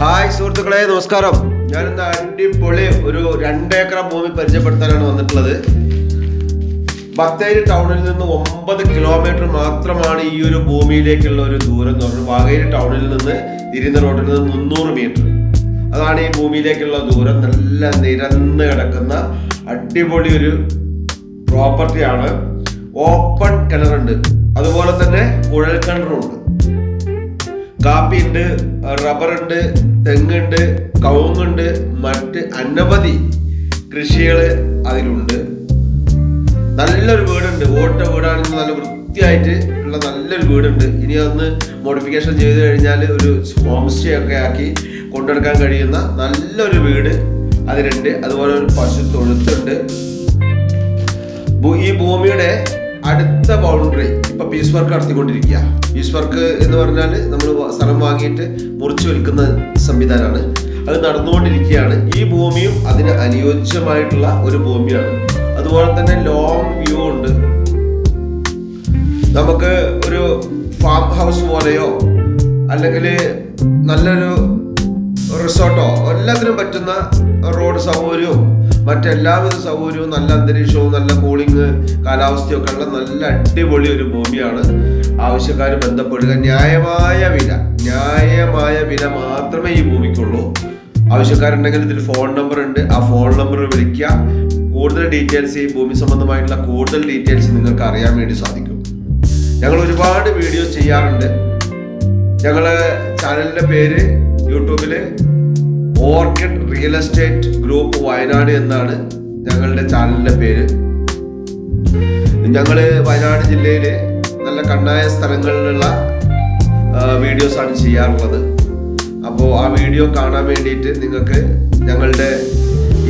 Hi സുഹൃത്തുക്കളെ നമസ്കാരം. ഞാനിന്ന് അടിപൊളി ഒരു രണ്ടേക്കർ ഭൂമി പരിചയപ്പെടുത്താനാണ് വന്നിട്ടുള്ളത്. ബത്തേരി ടൗണിൽ നിന്ന് ഒമ്പത് കിലോമീറ്റർ മാത്രമാണ് ഈ ഒരു ഭൂമിയിലേക്കുള്ള ഒരു ദൂരം എന്ന് പറഞ്ഞാൽ വാഗേരി ടൗണിൽ നിന്ന് തിരുന്ന റോഡിൽ നിന്ന് മുന്നൂറ് മീറ്റർ അതാണ് ഈ ഭൂമിയിലേക്കുള്ള ദൂരം. നല്ല നിരന്ന് കിടക്കുന്ന അടിപൊളി ഒരു പ്രോപ്പർട്ടിയാണ് ഓപ്പൺ കിണറുണ്ട്. അതുപോലെ തന്നെ കുഴൽ കിണറുണ്ട് കാപ്പിയുണ്ട് റബ്ബറുണ്ട് തെങ്ങുണ്ട് കവുങ്ങുണ്ട് മറ്റ് അനവധി കൃഷികൾ അതിലുണ്ട്. നല്ലൊരു വീടുണ്ട്. ഓട്ട വീടാണെങ്കിൽ നല്ല വൃത്തിയായിട്ട് ഉള്ള നല്ലൊരു വീടുണ്ട്. ഇനി അതൊന്ന് മോഡിഫിക്കേഷൻ ചെയ്ത് കഴിഞ്ഞാൽ ഒരു ഹോം സ്റ്റേ ഒക്കെ ആക്കി കൊണ്ടെടുക്കാൻ കഴിയുന്ന നല്ലൊരു വീട് അതിലുണ്ട്. അതുപോലെ ഒരു പശു തൊഴുത്തുണ്ട്. ഈ ഭൂമിയുടെ അടുത്ത ബൗണ്ടറി ഇപ്പൊ പീസ് വർക്ക് നടത്തിക്കൊണ്ടിരിക്കുക. പീസ് വർക്ക് എന്ന് പറഞ്ഞാൽ നമ്മൾ സ്ഥലം വാങ്ങിയിട്ട് മുറിച്ചു വിൽക്കുന്ന സംവിധാനമാണ് അത് നടന്നുകൊണ്ടിരിക്കുകയാണ്. ഈ ഭൂമിയും അതിന് അനുയോജ്യമായിട്ടുള്ള ഒരു ഭൂമിയാണ്. അതുപോലെ തന്നെ ലോങ് വ്യൂ ഉണ്ട്. നമുക്ക് ഒരു ഫാം ഹൗസ് പോലെയോ അല്ലെങ്കിൽ നല്ലൊരു റിസോർട്ടോ എല്ലാത്തിനും പറ്റുന്ന റോഡ് സൗകര്യവും മറ്റെല്ലാവിധ സൗകര്യവും നല്ല അന്തരീക്ഷവും നല്ല കൂളിങ് കാലാവസ്ഥയൊക്കെ ഉള്ള നല്ല അടിപൊളി ഒരു ഭൂമിയാണ്. ആവശ്യക്കാർ ബന്ധപ്പെടുക. ന്യായമായ വില. ന്യായമായ വില മാത്രമേ ഈ ഭൂമിക്കുള്ളൂ. ആവശ്യക്കാരുണ്ടെങ്കിൽ ഇതിൽ ഫോൺ നമ്പർ ഉണ്ട്. ആ ഫോൺ നമ്പർ വിളിക്കുക. കൂടുതൽ ഡീറ്റെയിൽസ് ഈ ഭൂമി സംബന്ധമായിട്ടുള്ള കൂടുതൽ ഡീറ്റെയിൽസ് നിങ്ങൾക്ക് അറിയാൻ വേണ്ടി സാധിക്കും. ഞങ്ങൾ ഒരുപാട് വീഡിയോ ചെയ്യാറുണ്ട്. ഞങ്ങൾ ചാനലിന്റെ പേര് യൂട്യൂബിൽ orchid real estate group Wayanad എന്നാണ് ഞങ്ങളുടെ ചാനലിന്റെ പേര്. ഞങ്ങൾ വയനാട് ജില്ലയിൽ നല്ല കണ്ണായ സ്ഥലങ്ങളിലുള്ള വീഡിയോസാണ് ചെയ്യാറുള്ളത്. അപ്പോൾ ആ വീഡിയോ കാണാൻ വേണ്ടിയിട്ട് നിങ്ങൾക്ക് ഞങ്ങളുടെ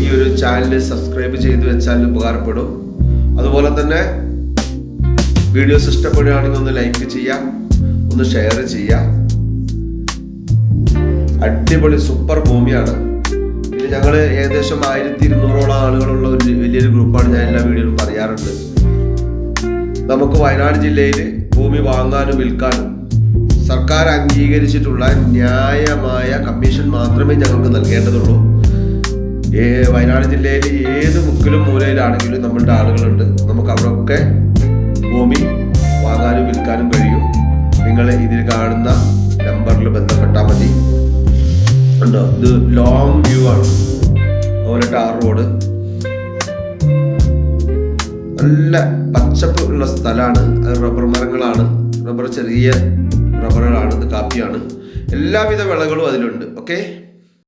ഈ ഒരു ചാനൽ സബ്സ്ക്രൈബ് ചെയ്തു വെച്ചാൽ ഉപകാരപ്പെടും. അതുപോലെ തന്നെ വീഡിയോസ് ഇഷ്ടപ്പെടുകയാണെങ്കിൽ ഒന്ന് ലൈക്ക് ചെയ്യാം ഒന്ന് ഷെയർ ചെയ്യാം അടിപൊളി സൂപ്പർ ഭൂമിയാണ്. പിന്നെ ഞങ്ങൾ ഏകദേശം ആയിരത്തി ഇരുന്നൂറോളം ആളുകളുള്ള ഒരു വലിയൊരു ഗ്രൂപ്പാണ് ഞാൻ എല്ലാ വീഡിയോയിലും പറയാറുണ്ട് നമുക്ക് വയനാട് ജില്ലയിൽ ഭൂമി വാങ്ങാനും വിൽക്കാനും സർക്കാർ അംഗീകരിച്ചിട്ടുള്ള ന്യായമായ കമ്മീഷൻ മാത്രമേ ഞങ്ങൾക്ക് നൽകേണ്ടതുള്ളൂ. ഏ വയനാട് ജില്ലയിൽ ഏത് മുക്കിലും മൂലയിലാണെങ്കിലും നമ്മളുടെ ആളുകളുണ്ട്. നമുക്ക് അവിടെയൊക്കെ ഭൂമി വാങ്ങാനും വിൽക്കാനും കഴിയും. നിങ്ങൾ ഇതിൽ കാണുന്ന നമ്പറിൽ ബന്ധപ്പെട്ടാൽ മതി. ഉണ്ടോ? ഇത് ലോങ് വ്യൂ ആണ്. അതുപോലെ ടാർ റോഡ്. നല്ല പച്ചപ്പ് ഉള്ള സ്ഥലമാണ്. അത് റബ്ബർ മരങ്ങളാണ്. റബ്ബർ ചെറിയ റബ്ബറുകളാണ് ഇത് കാപ്പിയാണ്. എല്ലാവിധ വിളകളും അതിലുണ്ട്. ഓക്കെ